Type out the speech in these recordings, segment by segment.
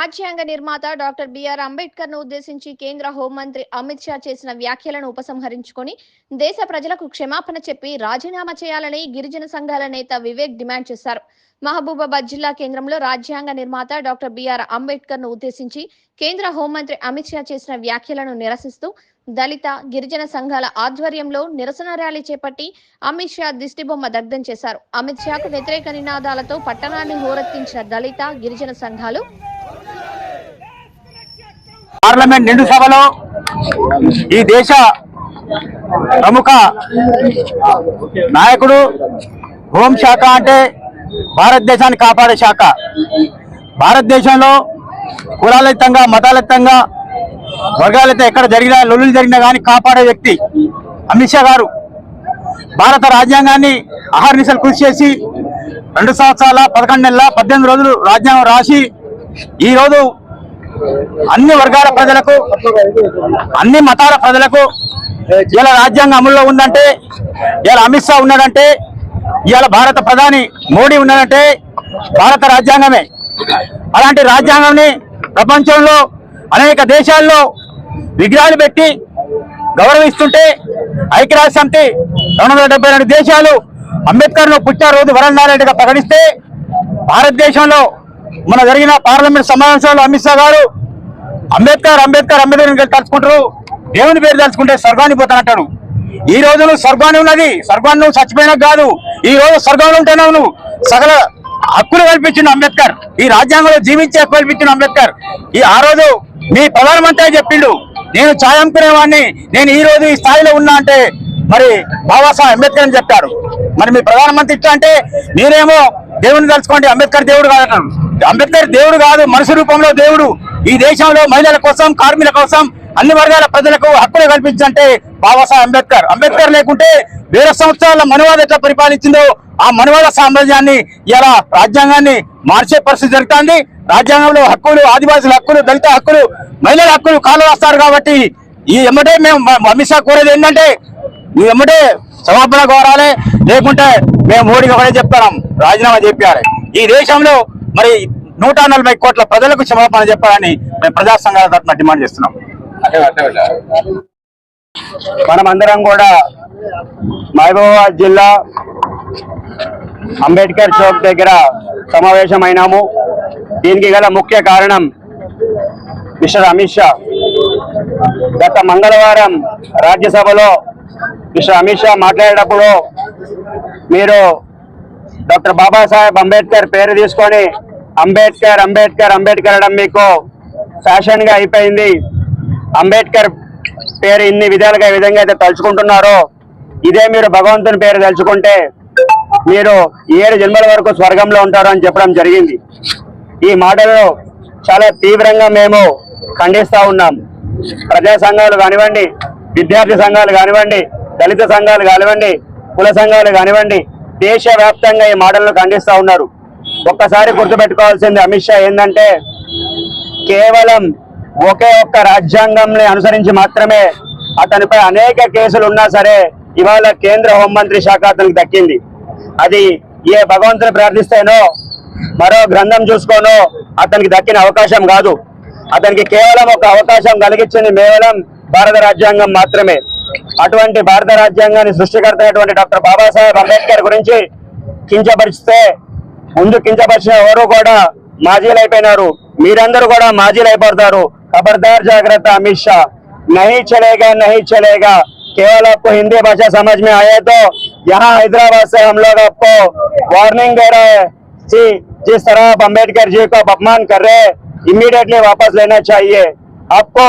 రాజ్యాంగ నిర్మాత doctor BR అంబేద్కర్ను ఉద్దేశించి కేంద్ర హోంమంత్రి అమిత్ షా చేసిన వ్యాఖ్యలను ఉపసంహరించుకొని దేశ ప్రజలకు క్షమాపణ చెప్పి రాజీనామా చేయాలని గిరిజన సంఘాల నేత వివేక్ డిమాండ్ చేశారు. మహబూబాబాద్ జిల్లా కేంద్రంలో రాజ్యాంగ నిర్మాత డాక్టర్ బిఆర్ అంబేద్కర్ను ఉద్దేశించి కేంద్ర హోంమంత్రి అమిత్ షా చేసిన వ్యాఖ్యలను నిరసిస్తూ దళిత గిరిజన సంఘాల ఆధ్వర్యంలో నిరసన ర్యాలీ చేపట్టి అమిత్ షా దిష్టిబొమ్మ దగ్ధం చేశారు. అమిత్ షాకు వ్యతిరేక నినాదాలతో పట్టణాన్ని హోరెత్తించిన దళిత గిరిజన సంఘాలు పార్లమెంట్ నిండు సభలో ఈ దేశ ప్రముఖ నాయకుడు హోంశాఖ అంటే భారతదేశాన్ని కాపాడే శాఖ. భారతదేశంలో కులాలయుతంగా మతాలెత్తంగా వర్గాలతో ఎక్కడ జరిగినా లొల్లులు జరిగినా కానీ కాపాడే వ్యక్తి అమిత్ షా గారు. భారత రాజ్యాంగాన్ని అహర్నిశలు కృషి చేసి రెండు సంవత్సరాల పదకొండు నెలల పద్దెనిమిది రోజులు రాజ్యాంగం రాసి ఈ రోజు అన్ని వర్గాల ప్రజలకు అన్ని మతాల ప్రజలకు ఇలా రాజ్యాంగం అమల్లో ఉందంటే ఇలా అమిత్ షా ఉన్నాడంటే ఇవాళ భారత ప్రధాని మోడీ ఉన్నాడంటే భారత రాజ్యాంగమే. అలాంటి రాజ్యాంగాన్ని ప్రపంచంలో అనేక దేశాల్లో విగ్రహాలు పెట్టి గౌరవిస్తుంటే ఐక్యరాజ్య సమితి రెండు వందల డెబ్బై రెండు దేశాలు అంబేద్కర్ను పుట్టినరోజు వరండారెడ్డిగా ప్రకటిస్తే భారతదేశంలో మన జరిగిన పార్లమెంట్ సమావేశంలో అమిత్ షా గారు అంబేద్కర్ అంబేద్కర్ అంబేద్కర్ తలుచుకుంటారు. దేవుని పేరు తలుచుకుంటే స్వర్గాన్ని పోతానంటాడు ఈ రోజు నువ్వు స్వర్గాన్ని ఉన్నది స్వర్గాన్ని నువ్వు చచ్చిపోయినా కాదు ఈ రోజు స్వర్గంలో ఉంటున్నావు నువ్వు సకల హక్కులు కల్పించిన అంబేద్కర్. ఈ రాజ్యాంగంలో జీవించే హక్కు కల్పించిన అంబేద్కర్. ఈ ఆ రోజు మీ ప్రధానమంత్రి చెప్పిండు నేను ఛాయ్ అమ్ముకునేవాడిని నేను ఈ రోజు ఈ స్థాయిలో ఉన్నా అంటే మరి బాబాసాహెబ్ అంబేద్కర్ అని చెప్పారు. మరి మీ ప్రధానమంత్రి ఇట్లా అంటే మీరేమో దేవుని తలుచుకోండి అంబేద్కర్ దేవుడు కాదు అంబేద్కర్ దేవుడు కాదు మనిషి రూపంలో దేవుడు. ఈ దేశంలో మహిళల కోసం కార్మికుల కోసం అన్ని వర్గాల ప్రజలకు హక్కులు కల్పించంటే బాబాసాహెబ్ అంబేద్కర్. అంబేద్కర్ లేకుంటే వేల సంవత్సరాల మనువాద ఎట్లా పరిపాలించిందో ఆ మనువాద సామ్రాజ్యాన్ని ఇలా రాజ్యాంగాన్ని మార్చే పరిస్థితి జరుగుతుంది. రాజ్యాంగంలో హక్కులు ఆదివాసుల హక్కులు దళిత హక్కులు మహిళల హక్కులు కాలు వస్తారు కాబట్టి ఈ ఎమ్మటే మేము అమిత్ షా కోరేది ఏంటంటే ఈ ఎమ్మటే సమాపణ కోరాలి. లేకుంటే మేము మోడీకి ఒకటే చెప్తాం రాజీనామా చెప్పారు. ఈ దేశంలో మరి నూట నలభై కోట్ల ప్రజలకు క్షమాపణ చెప్పాలని మేము ప్రజా సంఘాల తరఫున డిమాండ్ చేస్తున్నాం. మనమందరం కూడా మహబూబాబాద్ జిల్లా అంబేద్కర్ చౌక్ దగ్గర సమావేశమైనాము. దీనికి గల ముఖ్య కారణం మిస్టర్ అమిత్ షా. గత మంగళవారం రాజ్యసభలో మిస్టర్ అమిత్ షా మాట్లాడేటప్పుడు మీరు డాక్టర్ బాబాసాహెబ్ అంబేద్కర్ పేరు తీసుకొని అంబేద్కర్ అంబేద్కర్ అంబేద్కర్ అనడం మీకు ఫ్యాషన్గా అయిపోయింది. అంబేద్కర్ పేరు ఇన్ని విధాలుగా ఏ విధంగా అయితే తలుచుకుంటున్నారో ఇదే మీరు భగవంతుని పేరు తలుచుకుంటే మీరు ఏడు జన్మల వరకు స్వర్గంలో ఉంటారు అని చెప్పడం జరిగింది. ఈ మాటలను చాలా తీవ్రంగా మేము ఖండిస్తా ఉన్నాం. ప్రజా సంఘాలు కానివ్వండి విద్యార్థి సంఘాలు కానివ్వండి దళిత సంఘాలు కానివ్వండి కుల సంఘాలు కానివ్వండి దేశవ్యాప్తంగా ఈ మాటలను ఖండిస్తూ ఉన్నారు. ఒక్కసారి గుర్తుపెట్టుకోవాల్సింది అమిత్ షా ఏంటంటే కేవలం ఒకే ఒక్క రాజ్యాంగంని అనుసరించి మాత్రమే అతనిపై అనేక కేసులు ఉన్నా సరే ఇవాళ కేంద్ర హోంమంత్రి శాఖ అతనికి దక్కింది. అది ఏ భగవంతుని ప్రార్థిస్తేనో మరో గ్రంథం చూసుకోనో అతనికి దక్కిన అవకాశం కాదు. అతనికి కేవలం ఒక అవకాశం కలిగించింది కేవలం భారత రాజ్యాంగం మాత్రమే. అటువంటి భారత రాజ్యాంగాన్ని సృష్టికర్త అయినటువంటి డాక్టర్ బాబాసాహెబ్ అంబేద్కర్ గురించి కించపరిస్తే ముందు కించపరిచిన ఎవరు కూడా మాజీలు అయిపోయినారు మీరందరూ కూడా మాజీలు అయిపోతారు ఖబర్దార్ జాగ్రత్త అమిత్ షా नहीं चलेगा नहीं चलेगा केवल आपको हिंदी भाषा समझ में आए तो यहाँ हैदराबाद से हम लोग आपको वार्निंग दे रहे हैं जी जिस तरह आप अम्बेडकर जी को आप अपमान कर रहे हैं इमीडिएटली वापस लेना चाहिए आपको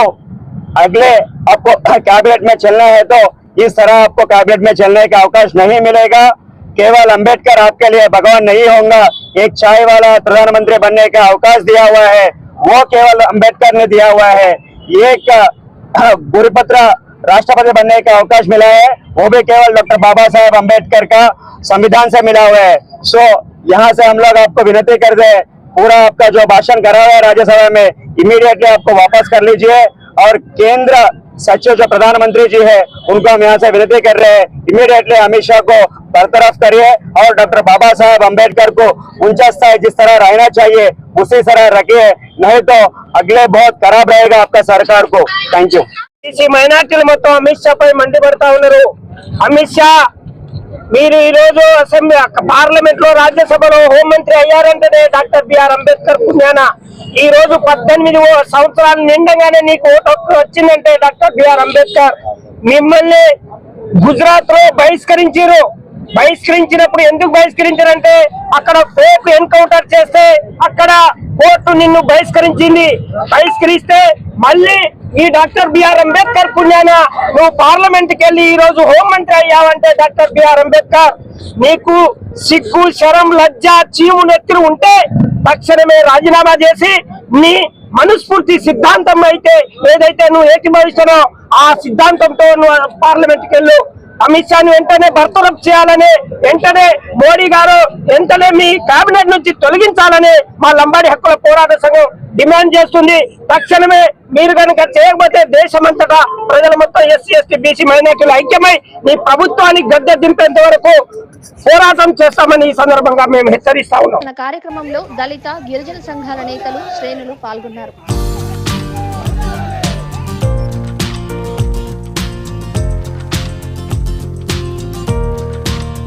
अगले आपको कैबिनेट में चलना है तो इस तरह आपको कैबिनेट में चलने का अवकाश नहीं मिलेगा। केवल अंबेडकर आपके लिए भगवान नहीं होगा। एक चाय वाला प्रधानमंत्री बनने का अवकाश दिया हुआ है। वो केवल अंबेडकर ने दिया हुआ है। एक गुरुपत्र राष्ट्रपति बनने का अवकाश मिला है। वो भी केवल डॉक्टर बाबा साहेब अंबेडकर का संविधान से मिला हुआ है। सो यहाँ से हम लोग आपको विनती कर दे। पूरा आपका जो भाषण करा हुआ है राज्यसभा में इमीडिएटली आपको वापस कर लीजिए। और केंद्र सचिव जो प्रधानमंत्री जी है उनको हम यहाँ से विनती कर रहे हैं इमीडिएटली अमित शाह को बरतरफ करिए और डॉक्टर बाबा साहेब अम्बेडकर को ऊंचा स्थान जिस तरह रहना चाहिए उसी तरह रखिए नहीं तो अगले बहुत खराब रहेगा आपका सरकार को थैंक यू బీసీ మైనార్టీలు మొత్తం అమిత్ షా పై మండిపడతా ఉన్నారు అమిత్ షా మీరు ఈ రోజు అసెంబ్లీ పార్లమెంట్లో రాజ్యసభలో హోంమంత్రి అయ్యారంటేనే డాక్టర్ బిఆర్ అంబేద్కర్ పుణ్యాన. ఈ రోజు పద్దెనిమిది ఓ- సంవత్సరాలు నిండగానే నీకు ఓటు వచ్చిందంటే డాక్టర్ బిఆర్ అంబేద్కర్. మిమ్మల్ని గుజరాత్లో బహిష్కరించారు బహిష్కరించినప్పుడు ఎందుకు బహిష్కరించారంటే అక్కడ ఫేక్ ఎన్కౌంటర్ చేస్తే అక్కడ కోర్టు నిన్ను బహిష్కరించింది. బహిష్కరిస్తే మళ్ళీ ఈ డాక్టర్ బిఆర్ అంబేద్కర్ పుణ్యాన నువ్వు పార్లమెంట్కి వెళ్ళి ఈ రోజు హోంమంత్రి అయ్యావంటే డాక్టర్ బిఆర్ అంబేద్కర్. నీకు సిగ్గు శరం లజ్జ చీము నెత్తులు ఉంటే తక్షణమే రాజీనామా చేసి నీ మనస్ఫూర్తి సిద్ధాంతం అయితే ఏదైతే నువ్వు ఏకీభవిస్తానో ఆ సిద్ధాంతంతో నువ్వు పార్లమెంట్కి వెళ్ళు అమిత్ షాను వెంటనే బర్తరఫ్ చేయాలని వెంటనే మోడీ గారు వెంటనే మీ కేబినెట్ నుంచి తొలగించాలని మా లంబాడి హక్కుల పోరాట సంఘం డిమాండ్ చేస్తుంది. తక్షణమే మీరు కనుక చేయకపోతే దేశమంతటా ప్రజల మొత్తం ఎస్సీ ఎస్టీ బీసీ మైనార్టీలు ఐక్యమై మీ ప్రభుత్వానికి గద్దె దింపేంత వరకు పోరాటం చేస్తామని ఈ సందర్భంగా మేము హెచ్చరిస్తా ఉన్నాం. కార్యక్రమంలో దళిత గిరిజన సంఘాల నేతలు శ్రేణులు పాల్గొన్నారు.